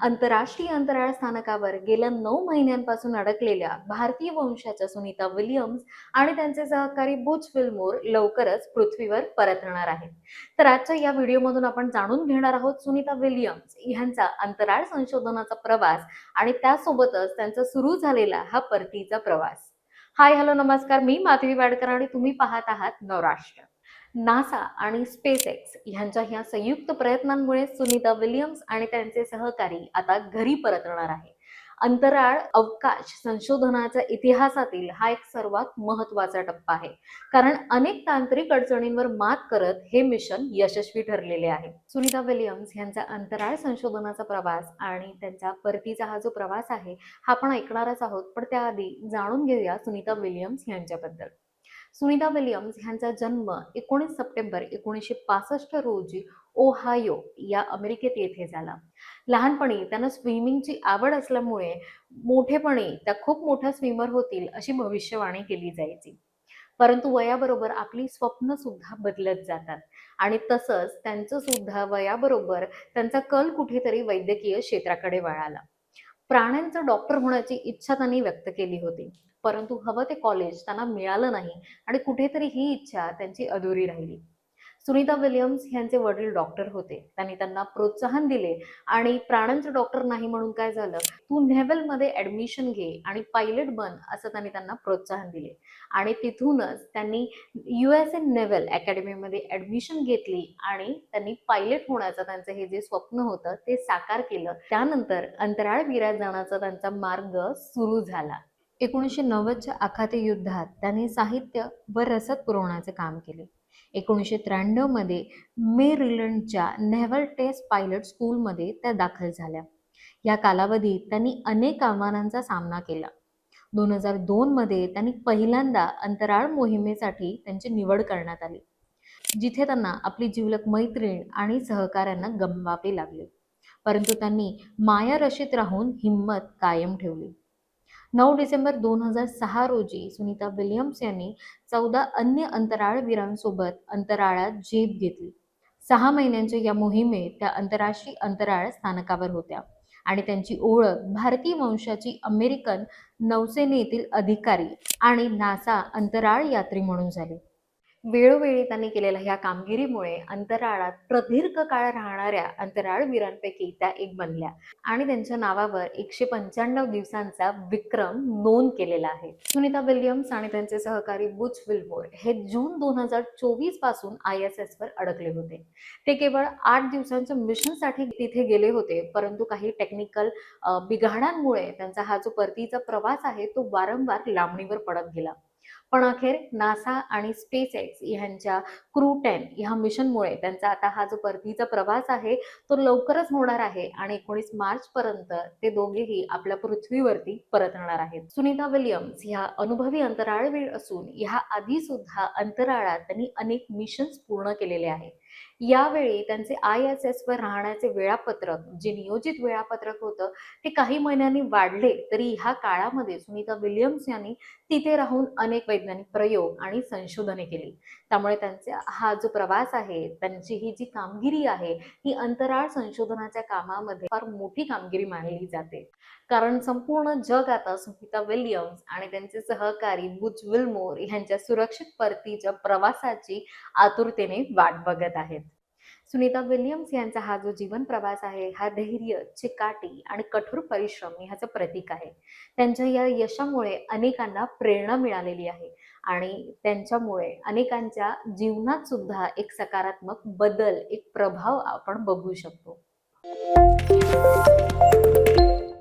आंतरराष्ट्रीय अंतराळ स्थानकावर गेल्या नऊ महिन्यांपासून अडकलेल्या भारतीय वंशाच्या सुनीता विलियम्स आणि त्यांचे सहकारी बुच फिल्मोर लवकरच पृथ्वीवर परतणार आहेत. तर आजच्या या व्हिडिओमधून आपण जाणून घेणार आहोत सुनीता विलियम्स ह्यांचा अंतराळ संशोधनाचा प्रवास आणि त्यासोबतच त्यांचा सुरू झालेला हा परतीचा प्रवास. हाय हॅलो नमस्कार. मी माधवी वाडकर आणि तुम्ही पाहत आहात नवराष्ट्र. नासा आणि स्पेस एक्स ह्यांच्या ह्या संयुक्त प्रयत्नांमुळे सुनीता विलियम्स आणि त्यांचे सहकारी आता घरी परतणार आहे. अंतराळ अवकाश संशोधनाच्या इतिहासातील हा एक सर्वात महत्त्वाचा टप्पा आहे. कारण अनेक तांत्रिक अडचणींवर मात करत हे मिशन यशस्वी ठरलेले आहे. सुनीता विलियम्स यांचा अंतराळ संशोधनाचा प्रवास आणि त्यांचा परतीचा हा जो प्रवास आहे हा आपण ऐकणारच आहोत. पण त्याआधी जाणून घेऊया सुनीता विलियम्स यांच्याबद्दल सुनीता विलियम्स ह्यांचा जन्म एकोणीस सप्टेंबर एकोणीसशे पासष्ट रोजी ओहायो या अमेरिकेत येथे झाला. लहानपणी त्यांना स्विमिंगची आवड असल्यामुळे मोठेपणी त्या खूप मोठ्या स्विमर होतील अशी भविष्यवाणी केली जायची. परंतु वयाबरोबर आपली स्वप्न सुद्धा बदलत जातात आणि तसंच त्यांचं सुद्धा वयाबरोबर त्यांचा कल कुठेतरी वैद्यकीय क्षेत्राकडे वळाला. प्राण्यांचं डॉक्टर होण्याची इच्छा त्यांनी व्यक्त केली होती. परंतु हवं ते कॉलेज त्यांना मिळालं नाही आणि कुठेतरी ही इच्छा त्यांची अधुरी राहिली. सुनीता विलियम्स यांचे वडील डॉक्टर होते. त्यांनी त्यांना प्रोत्साहन दिले आणि प्राण्यांचे डॉक्टर नाही म्हणून काय झालं? तू नेव्हलमध्ये ऍडमिशन घे आणि पायलट बन असं त्यांनी त्यांना प्रोत्साहन दिले. आणि तिथूनच त्यांनी यू एस एन नेव्हल अकॅडमीमध्ये ऍडमिशन घेतली आणि त्यांनी पायलट होण्याचं त्यांचं हे जे स्वप्न होतं ते साकार केलं. त्यानंतर अंतराळ अंतराळवीरात जाण्याचा त्यांचा मार्ग सुरू झाला. एकोणीसशे नव्वदच्या आखाती युद्धात त्यांनी साहित्य व रसद पुरवण्याचे काम केले. एकोणीसशे त्र्याण्णवमध्ये मेरिलंडच्या नेव्हल टेस्ट पायलट स्कूलमध्ये त्या दाखल झाल्या. या कालावधीत त्यांनी अनेक आव्हानांचा सामना केला. दोन हजार दोनमध्ये त्यांनी पहिल्यांदा अंतराळ मोहिमेसाठी त्यांची निवड करण्यात आली जिथे त्यांना आपली जीवलक मैत्रीण आणि सहकाऱ्यांना गमवावे लागले. परंतु त्यांनी माया रशीत राहून हिंमत कायम ठेवली. नऊ डिसेंबर दोन हजार सहा रोजी सुनीता विल्यम्स यांनी चौदा अन्य अंतराळवीरांसोबत अंतराळात झेप घेतली. सहा महिन्यांच्या या मोहिमेत त्या अंतराशी अंतराळ स्थानकावर होत्या आणि त्यांची ओळख भारतीय वंशाची अमेरिकन नौसेनेतील अधिकारी आणि नासा अंतराळ यात्री म्हणून झाली. वेळोवेळी त्यांनी केलेल्या ह्या कामगिरीमुळे अंतराळात प्रदीर्घ काळ राहणाऱ्या अंतराळवीरांपैकी त्या एक बनल्या. आणि त्यांच्या नावावर एकशे पंच्याण्णव दिवसांचा विक्रम नोंद केलेला आहे. सुनीता विल्यम्स आणि त्यांचे सहकारी बुच विल्मोर हे जून दोन हजार चोवीसपासून आय एस एस वर अडकले होते. ते केवळ आठ दिवसांच्या मिशनसाठी तिथे गेले होते परंतु काही टेक्निकल बिघाडांमुळे त्यांचा हा जो परतीचा प्रवास आहे तो वारंवार लांबणीवर पडत गेला. पण अखेर नासा आणि स्पेस एक्स ह्यांच्या क्रू टेन ह्या मिशनमुळे त्यांचा आता हा जो परतीचा प्रवास आहे तो लवकरच होणार आहे आणि एकोणीस मार्च पर्यंत ते दोघेही आपल्या पृथ्वीवरती परतणार आहेत. सुनीता विलियम्स ह्या अनुभवी अंतराळवीर असून ह्या आधी सुद्धा अंतराळात त्यांनी अनेक मिशन्स पूर्ण केलेले आहेत. यावेळी त्यांचे आय एस एस वर राहण्याचे वेळापत्रक जे नियोजित वेळापत्रक होतं ते काही महिन्यांनी वाढले तरी ह्या काळामध्ये सुनीता विल्यम्स यांनी तिथे राहून अनेक वैज्ञानिक प्रयोग आणि संशोधने केली. त्यामुळे त्यांचा हा जो प्रवास आहे त्यांची ही जी कामगिरी आहे ही अंतराळ संशोधनाच्या कामामध्ये फार मोठी कामगिरी मानली जाते. कारण संपूर्ण जग आता सुनीता विल्यम्स आणि त्यांचे सहकारी बुच विल्मोर यांच्या सुरक्षित परतीच्या प्रवासाची आतुरतेने वाट बघत आहे. आहेत. सुनीता विल्यम्स यांचा हा जो जीवन प्रवास आहे हा धैर्य चिकाटी आणि कठोर परिश्रम ह्याचं प्रतीक आहे. त्यांच्या या यशामुळे अनेकांना प्रेरणा मिळालेली आहे आणि त्यांच्यामुळे अनेकांच्या जीवनात सुद्धा एक सकारात्मक बदल एक प्रभाव आपण बघू शकतो.